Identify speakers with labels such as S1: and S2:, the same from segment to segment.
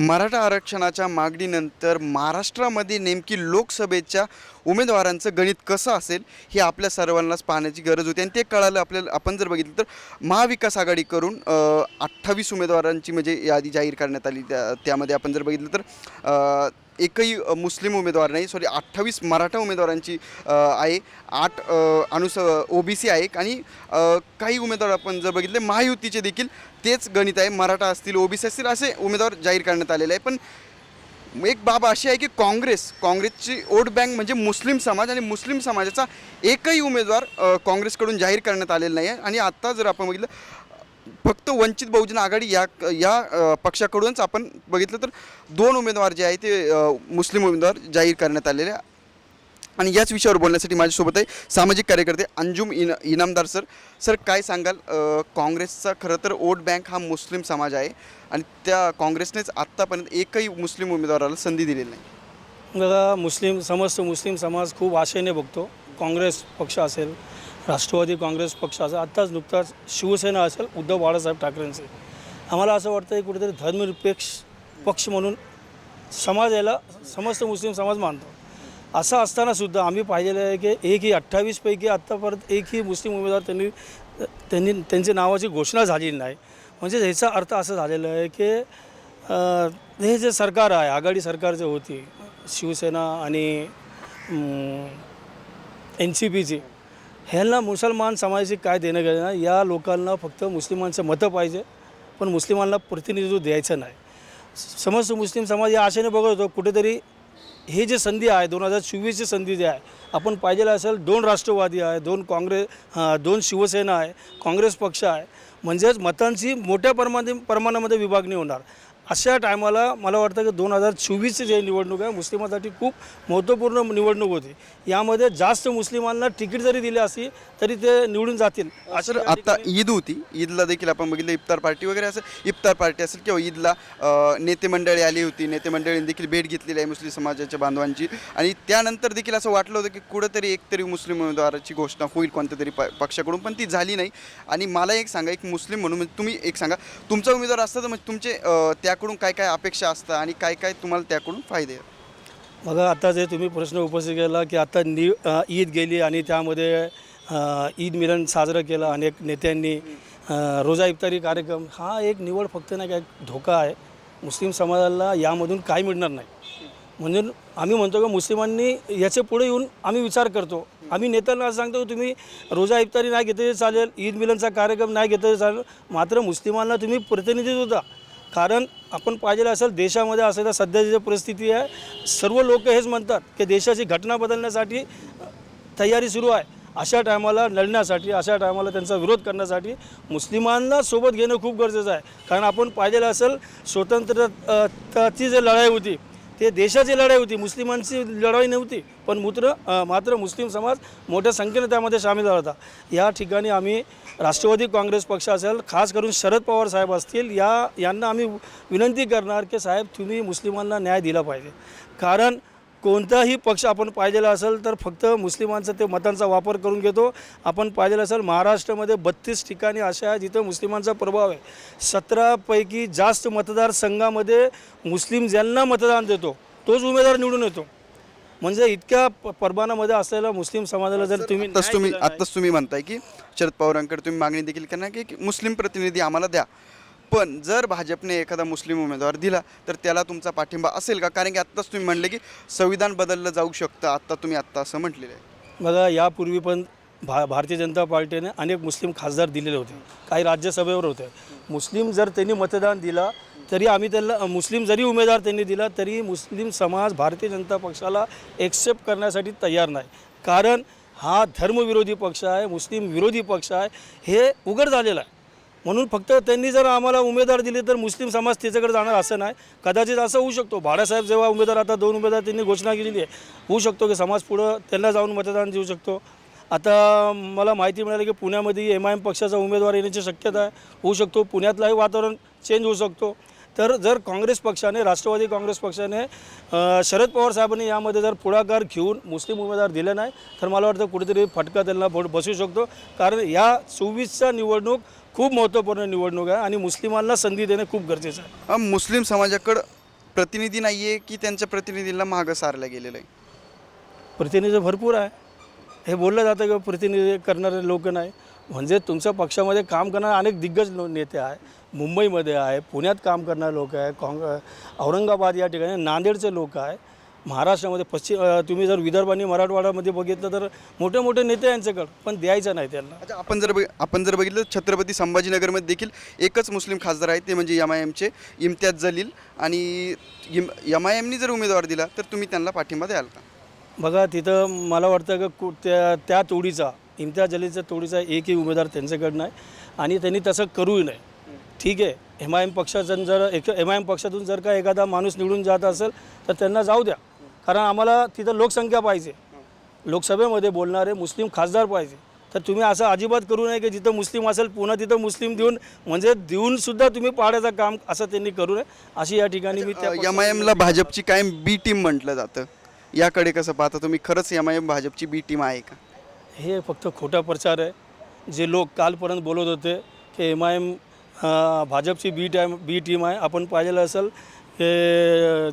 S1: मराठा आरक्षणाच्या मागणीनंतर महाराष्ट्रामध्ये नेमकी लोकसभेच्या उमेदवारांचं गणित कसं असेल हे आपल्या सर्वांनाच पाहण्याची गरज होती. आणि ते कळालं आपल्याला आपण जर बघितलं तर महाविकास आघाडीकडून अठ्ठावीस उमेदवारांची म्हणजे यादी जाहीर करण्यात आली. त्या त्यामध्ये आपण जर बघितलं तर एकही मुस्लिम उमेदवार नाही सॉरी अठ्ठावीस मराठा उमेदवारांची आहे. आठ अनुस ओ बी सी आहे. आणि काही उमेदवार आपण जर बघितले महायुतीचे देखील तेच गणित आहे. मराठा असतील ओ बी सी असतील असे उमेदवार जाहीर करण्यात आलेले आहे. पण एक बाब अशी आहे की काँग्रेस काँग्रेसची वोट बँक म्हणजे मुस्लिम समाज आणि मुस्लिम समाजाचा एकही उमेदवार काँग्रेसकडून जाहीर करण्यात आलेला नाही आहे. आणि आत्ता जर आपण बघितलं फक्त वंचित बहुजन आघाडी या या पक्षाकडूनच आपण बघितलं तर दोन उमेदवार जे आहे ते मुस्लिम उमेदवार जाहीर करण्यात आलेले आणि याच विषयावर बोलण्यासाठी माझ्यासोबत आहे सामाजिक कार्यकर्ते अंजुम इन इनामदार सर. सर काय सांगाल? काँग्रेसचा खरं तर वोट बँक हा मुस्लिम समाज आहे आणि त्या काँग्रेसनेच आत्तापर्यंत एकही मुस्लिम उमेदवाराला संधी दिलेली नाही.
S2: बघा मुस्लिम समस्त मुस्लिम समाज खूप आशेने बघतो. काँग्रेस पक्ष असेल राष्ट्रवादी काँग्रेस पक्षाचा आत्ताच नुकताच शिवसेना असेल उद्धव बाळासाहेब ठाकरेंचे. आम्हाला असं वाटतं की कुठेतरी धर्मनिरपेक्ष पक्ष म्हणून समाज याला समस्त मुस्लिम समाज मानतो. असं असतानासुद्धा आम्ही पाहिलेलं आहे की एकही अठ्ठावीसपैकी आत्तापर्यंत एकही मुस्लिम उमेदवार त्यांनी त्यांनी त्यांच्या नावाची घोषणा झालेली नाही. म्हणजे ह्याचा अर्थ असं झालेला आहे की हे जे सरकार आहे आघाडी सरकार जे होती शिवसेना आणि एन सी पीची ह्यांना मुसलमान समाजाशी काय देणं घेणं नाही. या लोकांना फक्त मुस्लिमांचं मतं पाहिजे पण मुस्लिमांना प्रतिनिधित्व द्यायचं नाही. समस्त मुस्लिम समाज या आशेने बघत होतो कुठेतरी हे जे संधी आहे दोन हजार चोवीसची संधी जी आहे आपण पाहिजेलं असेल दोन राष्ट्रवादी आहे दोन काँग्रेस दोन शिवसेना आहे काँग्रेस पक्ष आहे म्हणजेच मतांची मोठ्या प्रमाणे प्रमाणामध्ये विभागणी होणार. अशा टायमाला मला वाटतं की दोन हजार चोवीसची जे निवडणूक आहे मुस्लिमांसाठी खूप महत्त्वपूर्ण निवडणूक होती. यामध्ये जास्त मुस्लिमांना तिकीट जरी दिली असती तरी ते निवडून जातील.
S1: सर आता ईद होती. ईदला देखील आपण बघितलं इफ्तार पार्टी वगैरे असेल इफ्तार पार्टी असेल किंवा ईदला नेते मंडळी आली होती. नेते मंडळींनी देखील भेट घेतलेली आहे मुस्लिम समाजाच्या बांधवांची. आणि त्यानंतर देखील असं वाटलं होतं की कुठंतरी एकतरी मुस्लिम उमेदवाराची घोषणा होईल कोणत्या तरी प पक्षाकडून पण ती झाली नाही. आणि मला एक सांगा एक मुस्लिम म्हणून म्हणजे तुम्ही एक सांगा तुमचा उमेदवार असता तर म्हणजे तुमचे अ, त्याकडून काय काय अपेक्षा असतात आणि काय काय तुम्हाला त्याकडून फायदे आहेत?
S2: बघा आता जे तुम्ही प्रश्न उपस्थित केला की आता नि ईद गेली आणि त्यामध्ये ईद मिलन साजरं केलं अनेक नेत्यांनी रोजा इफ्तारी कार्यक्रम हा एक निवड फक्त नाही काय धोका आहे. मुस्लिम समाजाला यामधून काय मिळणार नाही. म्हणून आम्ही म्हणतो की मुस्लिमांनी याच्यापुढे येऊन आम्ही विचार करतो. आम्ही नेत्यांना असं सांगतो की तुम्ही रोजा इफ्तारी नाही घेतली चालेल ईद मिलनचा कार्यक्रम नाही घेतले चालेल मात्र मुस्लिमांना तुम्ही प्रतिनिधित्व द्या. कारण आपण पाहिलेलं असेल देशामध्ये असलेल्या सध्याची जी परिस्थिती आहे सर्व लोक हेच म्हणतात की देशाची घटना बदलण्यासाठी तयारी सुरू आहे. अशा टायमाला लढण्यासाठी अशा टायमाला त्यांचा विरोध करण्यासाठी मुस्लिमांना सोबत घेणं खूप गरजेचं आहे. कारण आपण पाहिलेलं असेल स्वतंत्रताची जी लढाई होती ते देशाची लढाई होती. मुस्लिमांची लढाई नव्हती पण मूत्र मात्र मुस्लिम समाज मोठ्या संख्येने त्यामध्ये सामील झाला होता. या ठिकाणी आम्ही राष्ट्रवादी काँग्रेस पक्ष असेल खास करून शरद पवार साहेब असतील या यांना आम्ही विनंती करणार की साहेब तुम्ही मुस्लिमांना न्याय दिला पाहिजे. कारण कोणताही पक्ष आपण पाहिलेला असेल तर फक्त मुस्लिमांचा ते मतांचा वापर करून घेतो. आपण पाहिलेलं असेल महाराष्ट्रामध्ये बत्तीस ठिकाणी अशा आहे जिथं मुस्लिमांचा प्रभाव आहे. सतरापैकी जास्त मतदारसंघामध्ये मुस्लिम ज्यांना मतदान देतो तोच उमेदवार निवडून येतो. म्हणजे इतक्या प- प्रमाणामध्ये असलेल्या मुस्लिम समाजाला जर तुम्ही
S1: आत्ताच तुम्ही आत्ताच तुम्ही म्हणताय की शरद पवारांकडे तुम्ही मागणी देखील करणार की मुस्लिम प्रतिनिधी आम्हाला द्या. पण जर भाजपने एखादा मुस्लिम उमेदवार दिला तर त्याला तुमचा पाठिंबा असेल का? कारण की आत्ताच तुम्ही म्हणले की संविधान बदललं जाऊ शकतं. आत्ता तुम्ही आत्ता असं म्हटलेलं आहे.
S2: बघा यापूर्वी पण भा भारतीय जनता पार्टीने अनेक मुस्लिम खासदार दिलेले होते. काही राज्यसभेवर होते. मुस्लिम जर त्यांनी मतदान दिला तरी आम्ही त्यांना मुस्लिम जरी उमेदवार त्यांनी दिला तरी मुस्लिम समाज भारतीय जनता पक्षाला एक्सेप्ट करण्यासाठी तयार नाही. कारण हा धर्मविरोधी पक्ष आहे मुस्लिम विरोधी पक्ष आहे हे उघड झालेलं आहे. म्हणून फक्त त्यांनी जर आम्हाला उमेदवार दिले तर मुस्लिम समाज त्याच्याकडे जाणार असं नाही. कदाचित असं होऊ शकतो. बाळासाहेब जेव्हा उमेदवार आता दोन उमेदवार त्यांनी घोषणा केलेली आहे. होऊ शकतो की समाज पुढं त्यांना जाऊन मतदान देऊ शकतो. आता मला माहिती मिळाली की पुण्यामध्ये एम आय एम पक्षाचा उमेदवार येण्याची शक्यता आहे. होऊ शकतो. पुण्यातलाही वातावरण चेंज होऊ शकतो. तर जर काँग्रेस पक्षाने राष्ट्रवादी काँग्रेस पक्षाने शरद पवार साहेबांनी यामध्ये जर पुढाकार घेऊन मुस्लिम उमेदवार दिले नाही तर मला वाटतं कुठेतरी फटका त्यांना बसू शकतो. कारण या चोवीसचा निवडणूक खूप महत्त्वपूर्ण निवडणूक आहे आणि मुस्लिमांना संधी देणे खूप गरजेचं आहे.
S1: मुस्लिम समाजाकडं प्रतिनिधी नाही आहे की त्यांच्या प्रतिनिधींना मागं सारलं गेलेलं आहे?
S2: प्रतिनिधी भरपूर आहे. हे बोललं जातं की प्रतिनिधी करणारे लोक नाही. म्हणजे तुमच्या पक्षामध्ये काम करणारे अनेक दिग्गज नेते आहे मुंबईमध्ये आहे पुण्यात काम करणारे लोक आहे काँग औरंगाबाद या ठिकाणी नांदेडचे लोक आहे महाराष्ट्रामध्ये पश्चिम तुम्ही जर विदर्भ आणि मराठवाड्यामध्ये बघितलं तर मोठे मोठे नेते आहे यांच्याकडं पण द्यायचं नाही त्यांना.
S1: अच्छा आपण जर बघ आपण जर बघितलं छत्रपती संभाजीनगरमध्ये देखील एकच मुस्लिम खासदार आहेत ते म्हणजे एम आय एमचे इम्तियाज जलील आणि एम आय एमनी जर उमेदवार दिला तर तुम्ही त्यांना पाठिंबा द्याल का?
S2: बघा तिथं मला वाटतं की कु त्या त्या तोडीचा इम्तियाज जलीलच्या तोडीचा एकही उमेदवार त्यांच्याकडं नाही आणि त्यांनी तसं करूही नाही. ठीक आहे एम आय एम पक्षाचं जर एक एम आय एम पक्षातून जर का एखादा माणूस निवडून जात असेल तर त्यांना जाऊ द्या. कारण आम्हाला तिथं लोकसंख्या पाहिजे. लोकसभेमध्ये बोलणारे मुस्लिम खासदार पाहिजे. तर तुम्ही असं अजिबात करू नये की जिथं मुस्लिम असेल पुन्हा तिथं मुस्लिम देऊन म्हणजे देऊन सुद्धा तुम्ही पाडायचं काम असं त्यांनी करू नये. अशी या ठिकाणी मी त्या
S1: एम आय एमला भाजपची कायम बी टीम म्हटलं जातं. याकडे कसं पाहता तुम्ही? खरंच एम आय एम भाजपची बी टीम आहे का?
S2: हे फक्त खोटा प्रचार आहे. जे लोक कालपर्यंत बोलत होते की एम आय एम भाजपची बी टाईम बी टीम आहे. आपण पाहिलेलं असेल हे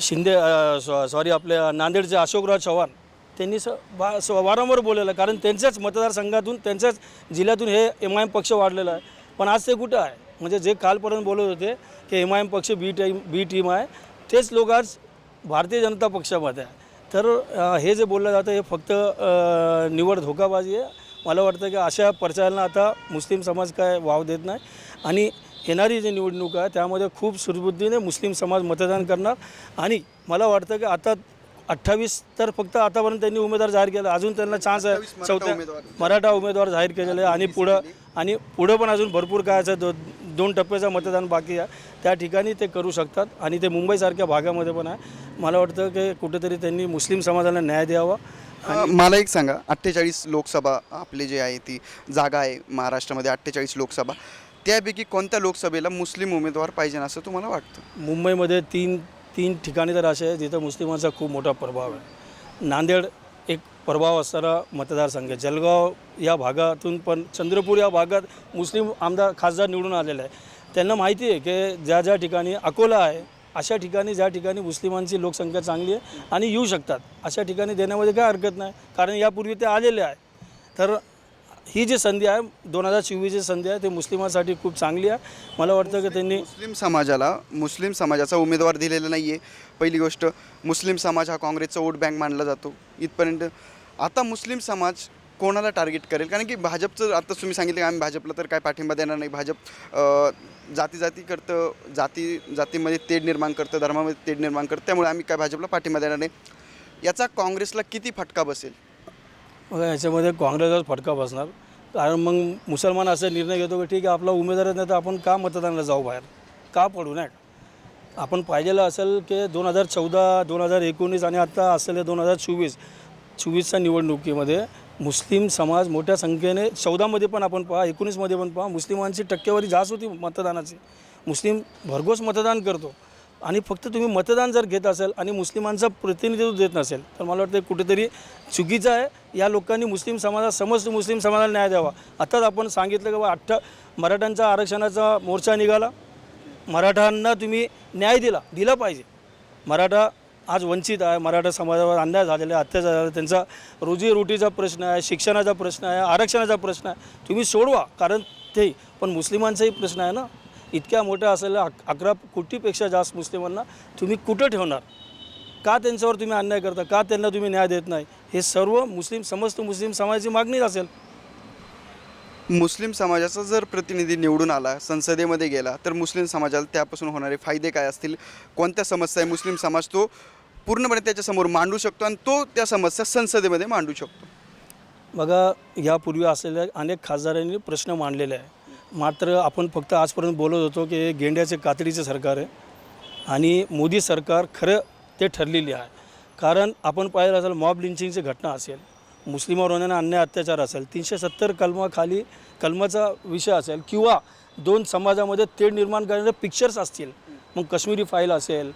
S2: शिंदे सॉ सॉरी आपल्या नांदेडचे अशोकराव चव्हाण त्यांनी स वा स वारंवार बोललेलं आहे. कारण त्यांच्याच मतदारसंघातून त्यांच्याच जिल्ह्यातून हे एम आय एम पक्ष वाढलेला आहे. पण आज ते कुठं आहे? म्हणजे जे कालपर्यंत बोलत होते की एम आय एम पक्ष बी टाईम बी टीम आहे तेच लोक आज भारतीय जनता पक्षामध्ये आहे. तर हे जे बोललं जातं हे फक्त निवड धोकाबाजी आहे. मला वाटतं की अशा प्रचारांना आता मुस्लिम समाज काय वाव देत नाही. आणि येणारी जी निवडणूक आहे त्यामध्ये खूप सुरबुद्धीने मुस्लिम समाज मतदान करणार. आणि मला वाटतं की आता अठ्ठावीस तर फक्त आतापर्यंत त्यांनी उमेदवार जाहीर केला. अजून त्यांना चान्स आहे. चौथ्या. मराठा उमेदवार जाहीर केलेले आहे. आणि पुढं आणि पुढं पण अजून भरपूर काय दो दोन टप्प्याचं मतदान बाकी आहे त्या ठिकाणी ते करू शकतात. आणि ते मुंबईसारख्या भागामध्ये पण आहे. मला वाटतं की कुठेतरी त्यांनी मुस्लिम समाजाला न्याय द्यावा.
S1: मला एक सांगा अठ्ठेचाळीस लोकसभा आपली जी आहे ती जागा आहे महाराष्ट्रामध्ये अठ्ठेचाळीस लोकसभा. त्यापैकी कोणत्या लोकसभेला मुस्लिम उमेदवार पाहिजे असं तुम्हाला वाटतं?
S2: मुंबईमध्ये तीन तीन ठिकाणी तर असे आहे जिथं मुस्लिमांचा खूप मोठा प्रभाव आहे. नांदेड एक प्रभाव असणारा मतदारसंघ आहे. जळगाव या भागातून पण चंद्रपूर या भागात मुस्लिम आमदार खासदार निवडून आलेले आहे. त्यांना माहिती आहे की ज्या ज्या ठिकाणी अकोला आहे अशा ठिकाणी ज्या ठिकाणी मुस्लिमांची लोकसंख्या चांगली आहे आणि येऊ शकतात. अशा ठिकाणी देण्यामध्ये काय हरकत नाही कारण यापूर्वी ते आलेले आहे तर ही जी संधी आहे दोन हजार चोवीसची संधी आहे ते मुस्लिमांसाठी खूप चांगली आहे. मला वाटतं की त्यांनी
S1: मुस्लिम समाजाला मुस्लिम समाजाचा उमेदवार दिलेला नाही आहे पहिली गोष्ट मुस्लिम समाज हा काँग्रेसचा वोट बँक मानला जातो. इथपर्यंत. आता मुस्लिम समाज कोणाला टार्गेट करेल? कारण की भाजपचं आता तुम्ही सांगितलं की आम्ही भाजपला तर काय पाठिंबा देणार नाही. भाजप जाती जाती करतं जाती जातीमध्ये तेढ निर्माण करतं धर्मामध्ये तेढ निर्माण करतं त्यामुळे आम्ही काय भाजपला पाठिंबा देणार नाही. याचा काँग्रेसला किती फटका बसेल?
S2: याच्यामध्ये काँग्रेसलाच फटका बसणार. कारण मग मुसलमान असा निर्णय घेतो की ठीक आहे आपला उमेदवार नाही तर आपण का मतदानाला जाऊ बाहेर? का पडू नाही? आपण पाहिलेलं असेल की दोन हजार चौदा दोन हजार एकोणीस आणि आत्ता असलेले दोन हजार चोवीस चोवीसच्या निवडणुकीमध्ये मुस्लिम समाज मोठ्या संख्येने चौदामध्ये पण आपण पहा एकोणीसमध्ये पण पहा मुस्लिमांची टक्केवारी जास्त होती मतदानाची. मुस्लिम भरघोस मतदान करतो. आणि फक्त तुम्ही मतदान जर घेत असेल आणि मुस्लिमांचं प्रतिनिधित्व देत नसेल तर मला वाटतं कुठेतरी चुकीचं आहे. या लोकांनी मुस्लिम समाजात समस्त मुस्लिम समाजाला न्याय द्यावा. आत्ताच आपण सांगितलं की बा अठ्ठा मराठ्यांचा आरक्षणाचा मोर्चा निघाला. मराठ्यांना तुम्ही न्याय दिला दिला पाहिजे. मराठा आज वंचित आहे मराठा समाजावर अन्याय झालेला आहे अत्याचार झाला त्यांचा रोजीरोटीचा प्रश्न आहे शिक्षणाचा प्रश्न आहे आरक्षणाचा प्रश्न आहे. तुम्ही सोडवा कारण ते पण मुस्लिमांचाही प्रश्न आहे ना. इतक्या मोठ्या असलेल्या अक अकरा कोटीपेक्षा जास्त मुस्लिमांना तुम्ही कुठं ठेवणार? का त्यांच्यावर तुम्ही अन्याय करता? का त्यांना तुम्ही न्याय देत नाही? हे सर्व मुस्लिम समस्त मुस्लिम समाजाची मागणीच असेल.
S1: मुस्लिम समाजाचा जर प्रतिनिधी निवडून आला संसदेमध्ये गेला तर मुस्लिम समाजाला त्यापासून होणारे फायदे काय असतील? कोणत्या समस्या आहे? मुस्लिम समाज तो पूर्णपणे त्याच्यासमोर मांडू शकतो आणि तो त्या समस्या संसदेमध्ये मांडू शकतो.
S2: बघा यापूर्वी असलेल्या अनेक खासदारांनी प्रश्न मांडलेले आहे. मात्र आपण फक्त आजपर्यंत बोलत होतो की गेंड्याचे कातडीचे सरकार आहे आणि मोदी सरकार खरं ते ठरलेली आहे. कारण आपण पाहिलं असेल मॉब लिंचिंगची घटना असेल मुस्लिमावर होणारा अन्याय अत्याचार असेल तीनशे सत्तर कलमाखाली कलमाचा विषय असेल किंवा दोन समाजामध्ये तेढ निर्माण करणारे पिक्चर्स असतील. मग काश्मीरी फाईल असेल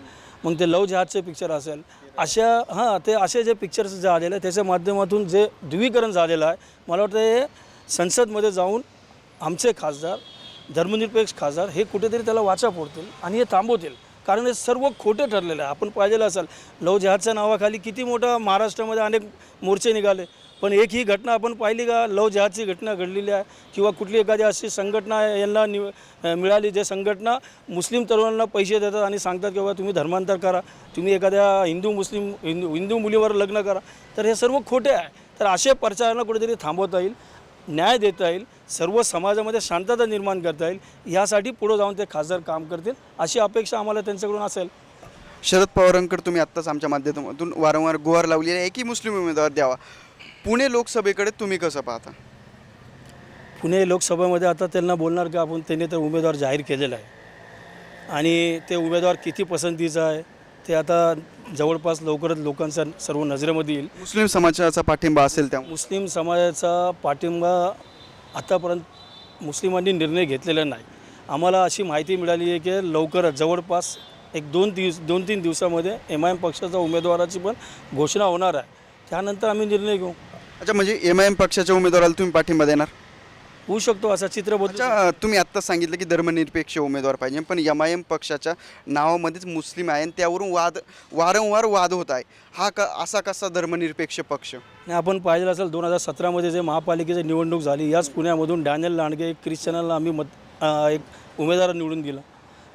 S2: मग ते लव जहाजचे पिक्चर असेल. अशा हां ते असे जे पिक्चर्स जे आलेले आहे त्याच्या माध्यमातून जे ध्रुवीकरण झालेलं आहे मला वाटतं हे संसदमध्ये जाऊन आमचे खासदार धर्मनिरपेक्ष खासदार हे कुठेतरी त्याला वाचा फोडतील आणि हे थांबवतील. कारण हे सर्व खोटं ठरलेलं आहे. आपण पाहिलेलं असाल लव जहाजच्या नावाखाली किती मोठं महाराष्ट्रामध्ये अनेक मोर्चे निघाले. पण एक ही घटना आपण पाहिली का लव जहाजची घटना घडलेली आहे किंवा कुठली एखादी अशी संघटना यांना नि मिळाली जे संघटना मुस्लिम तरुणांना पैसे देतात आणि सांगतात की बाबा तुम्ही धर्मांतर करा तुम्ही एखाद्या हिंदू मुस्लिम हिंदू हिंदू मुलीवर लग्न करा. तर हे सर्व खोटे आहे. तर असे प्रचारांना कुठेतरी थांबवता येईल. न्याय देता येईल सर्व समाजामध्ये शांतता निर्माण करता येईल यासाठी पुढं जाऊन ते खासदार काम करतील अशी अपेक्षा आम्हाला त्यांच्याकडून असेल.
S1: शरद पवारांकडे तुम्ही आत्ताच आमच्या माध्यमातून वारंवार गुहार लावली आहे. एकही मुस्लिम उमेदवार द्यावा. पुणे लोकसभेकडे तुम्ही कसं पाहता?
S2: पुणे लोकसभेमध्ये आता त्यांना बोलणार का आपण? त्यांनी तर उमेदवार जाहीर केलेला आहे. आणि ते उमेदवार किती पसंतीचा आहे? ते आता जवळपास लवकरच लोकांच्या सर्व नजरेमध्ये येईल.
S1: मुस्लिम समाजाचा पाठिंबा असेल त्यामुळे
S2: मुस्लिम समाजाचा पाठिंबा आतापर्यंत मुस्लिमांनी निर्णय घेतलेला नाही. आम्हाला अशी माहिती मिळाली आहे की लवकरच जवळपास एक दोन दिवस दोन तीन दिवसामध्ये एम आय एम पक्षाच्या उमेदवाराची पण घोषणा होणार आहे. त्यानंतर आम्ही निर्णय घेऊ.
S1: अच्छा म्हणजे एम आय एम पक्षाच्या उमेदवाराला तुम्ही पाठिंबा देणार?
S2: होऊ शकतो असा चित्र बदलू
S1: अच्छा तुम्ही आत्ता सांगितलं की धर्मनिरपेक्ष उमेदवार पाहिजे पण एम आय एम पक्षाच्या नावामध्येच मुस्लिम आहे आणि त्यावरून वाद वारंवार वाद होत आहे. हा का असा कसा धर्मनिरपेक्ष पक्ष?
S2: नाही आपण पाहिलं असेल दोन हजार सतरामध्ये जे महापालिकेची निवडणूक झाली याच पुण्यामधून डॅनियल लांडगे एक ख्रिश्चनाला आम्ही मत एक उमेदवार निवडून दिला.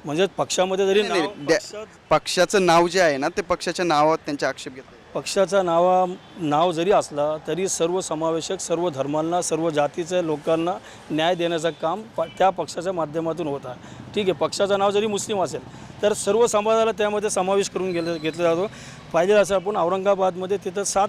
S2: म्हणजे पक्षामध्ये जरी
S1: नाही,
S2: नाव-
S1: द्या- पक्षाचं नाव जे आहे ना ते पक्षाच्या नावात त्यांचे आक्षेप घेतले
S2: पक्षाचा नावा नाव जरी असला तरी सर्व समावेशक सर्व धर्मांना सर्व जातीच्या लोकांना न्याय देण्याचं काम प त्या पक्षाच्या माध्यमातून होत आहे. ठीक आहे पक्षाचं नाव जरी मुस्लिम असेल तर सर्व समाजाला त्यामध्ये समावेश करून गेले घेतला जातो. पाहिजे असं आपण औरंगाबादमध्ये तिथं सात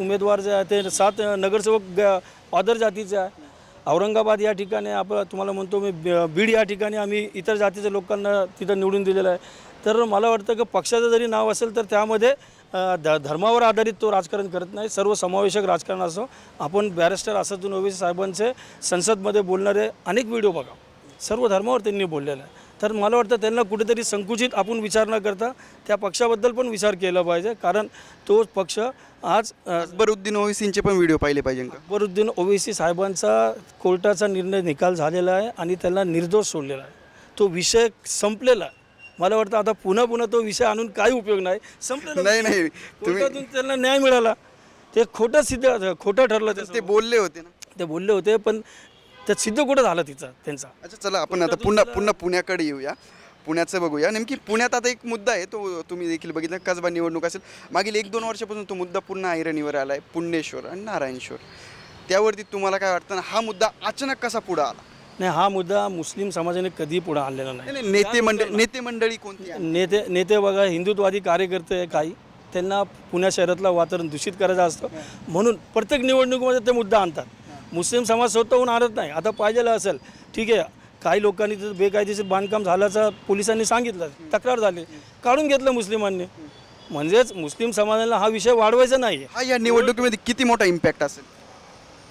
S2: उमेदवार जे आहे ते सात नगरसेवक ग- पादर जातीचे आहे औरंगाबाद या ठिकाणी आपण तुम्हाला म्हणतो मी बीड या ठिकाणी आम्ही इतर जातीच्या लोकांना तिथं निवडून दिलेलं आहे. तर मला वाटतं की पक्षाचं जरी नाव असेल तर त्यामध्ये ध धर्मावर आधारित तो राजकारण करत नाही. सर्व समावेशक राजकारण असो आपण बॅरिस्टर असदुद्दीन ओवैसी साहेबांचे संसदमध्ये बोलणारे अनेक व्हिडिओ बघा. सर्व धर्मावर त्यांनी बोललेलं आहे. तर मला वाटतं त्यांना कुठेतरी संकुचित आपण विचार न करता त्या पक्षाबद्दल पण विचार केला पाहिजे. कारण तो पक्ष आज
S1: अकबरुद्दीन ओवीसींचे पण व्हिडिओ पाहिले पाहिजे
S2: अकबरुद्दीन ओवैसी साहेबांचा कोर्टाचा निर्णय निकाल झालेला आहे आणि त्यांना निर्दोष सोडलेला आहे. तो विषय संपलेला आहे. मला वाटतं आता पुन्हा पुन्हा तो विषय आणून काही उपयोग नाही. संपलेला
S1: नाही. नाही. तुम्ही
S2: कोर्टातून त्यांना न्याय मिळाला. ते खोटं सिद्ध खोटं ठरलं
S1: ते
S2: ते
S1: बोलले होते ना?
S2: ते बोलले होते पण त्यात सिद्ध कुठं झालं तिचा त्यांचा?
S1: अच्छा चला आपण आता पुन्हा पुन्हा पुण्याकडे येऊया. पुण्याचं बघूया. नेमकी पुण्यात आता एक मुद्दा आहे तो तुम्ही देखील बघितला कसबा निवडणूक असेल. मागील एक दोन वर्षापासून तो मुद्दा पुन्हा ऐरणीवर आला आहे पुण्येश्वर आणि नारायणश्वर. त्यावरती तुम्हाला काय वाटतं ना हा मुद्दा अचानक कसा पुढे आला?
S2: नाही हा मुद्दा मुस्लिम समाजाने कधी पुढे आणलेला नाही.
S1: नेते मंडळ नेते मंडळी कोणती? आहे?
S2: नेते नेते बघा हिंदुत्वादी कार्यकर्ते आहे काही त्यांना पुण्या शहरातलं वातावरण दूषित करायचं असतं. म्हणून प्रत्येक निवडणुकीमध्ये ते मुद्दा आणतात. मुस्लिम समाज स्वतःहून आणत नाही. आता पाहिजेलं असेल ठीक आहे काही लोकांनी तिथं बेकायदेशीर बांधकाम झाल्याचं पोलिसांनी सांगितलं तक्रार झाली काढून घेतलं मुस्लिमांनी. म्हणजेच मुस्लिम समाजाला हा विषय वाढवायचा नाही
S1: हा या निवडणुकीमध्ये किती मोठा इम्पॅक्ट असेल?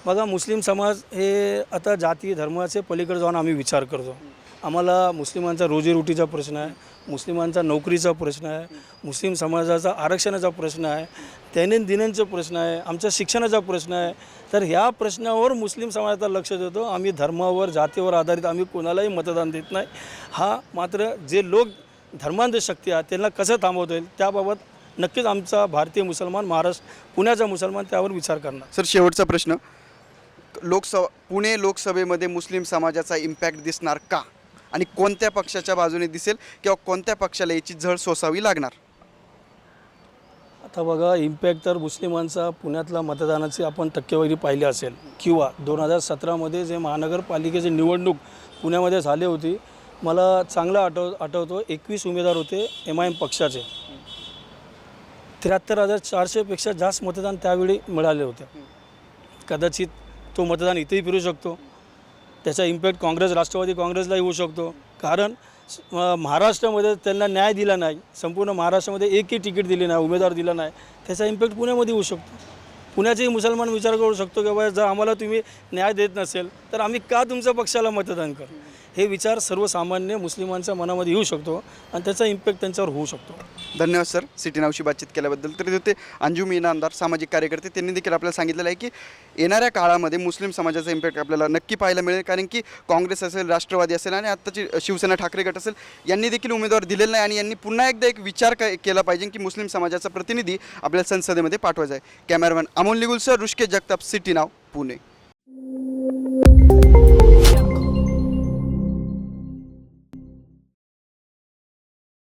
S2: बघा मुस्लिम समाज हे आता जाती धर्माचे पलीकडे जाऊन आम्ही विचार करतो. आम्हाला मुस्लिमांचा रोजीरोटीचा प्रश्न आहे मुस्लिमांचा नोकरीचा प्रश्न आहे मुस्लिम समाजाचा आरक्षणाचा प्रश्न आहे दैनंदिनांचा प्रश्न आहे आमच्या शिक्षणाचा प्रश्न आहे. तर ह्या प्रश्नावर मुस्लिम समाजाचा लक्ष देतो. आम्ही धर्मावर जातीवर आधारित आम्ही कोणालाही मतदान देत नाही. हा मात्र जे लोक धर्मांध शक्ती आहेत त्यांना कसं थांबवता येईल त्याबाबत नक्कीच आमचा भारतीय मुसलमान महाराष्ट्र पुण्याचा मुसलमान त्यावर विचार करणार.
S1: सर शेवटचा प्रश्न. लोकसभा पुणे लोकसभेमध्ये मुस्लिम समाजाचा इम्पॅक्ट दिसणार का? आणि कोणत्या पक्षाच्या बाजूने दिसेल किंवा कोणत्या पक्षाला याची झळ सोसावी लागणार?
S2: आता बघा इम्पॅक्ट तर मुस्लिमांचा पुण्यातला मतदानाची आपण टक्केवारी पाहिली असेल. किंवा दोन हजार सतरामध्ये जे महानगरपालिकेची निवडणूक पुण्यामध्ये झाली होती मला चांगलं आठव आठवतो एकवीस उमेदवार होते एम आय एम पक्षाचे. त्र्याहत्तर हजार चारशेपेक्षा जास्त मतदान त्यावेळी मिळाले होते. कदाचित तो मतदान इथेही फिरू शकतो. त्याचा इम्पॅक्ट काँग्रेस राष्ट्रवादी काँग्रेसलाही होऊ शकतो. कारण महाराष्ट्रामध्ये त्यांना न्याय दिला नाही. संपूर्ण महाराष्ट्रामध्ये एकही तिकीट दिली नाही उमेदवार दिला नाही. त्याचा इम्पॅक्ट पुण्यामध्ये होऊ शकतो. पुण्याचेही मुसलमान विचार करू शकतो की बाबा जर आम्हाला तुम्ही न्याय देत नसेल तर आम्ही का तुमच्या पक्षाला मतदान करू हे विचार सर्वसामान्य मुस्लिमांच्या मनामध्ये येऊ शकतो आणि त्याचा इम्पॅक्ट त्यांच्यावर होऊ शकतो.
S1: धन्यवाद सर. सिटी नावशी बातचीत केल्याबद्दल. तर होते अंजुम इनामदार सामाजिक कार्यकर्ते त्यांनी देखील आपल्याला सांगितलेलं आहे की येणाऱ्या काळामध्ये मुस्लिम समाजाचा इम्पॅक्ट आपल्याला नक्की पाहायला मिळेल. कारण की काँग्रेस असेल राष्ट्रवादी असेल आणि आत्ताची शिवसेना ठाकरे गट असेल यांनी देखील उमेदवार दिलेला नाही आणि यांनी पुन्हा एकदा एक विचार केला पाहिजे की मुस्लिम समाजाचा प्रतिनिधी आपल्या संसदेमध्ये पाठवायचा आहे. Cameraman Amol Nigul sir Rishikesh Jagtap city नाव पुणे.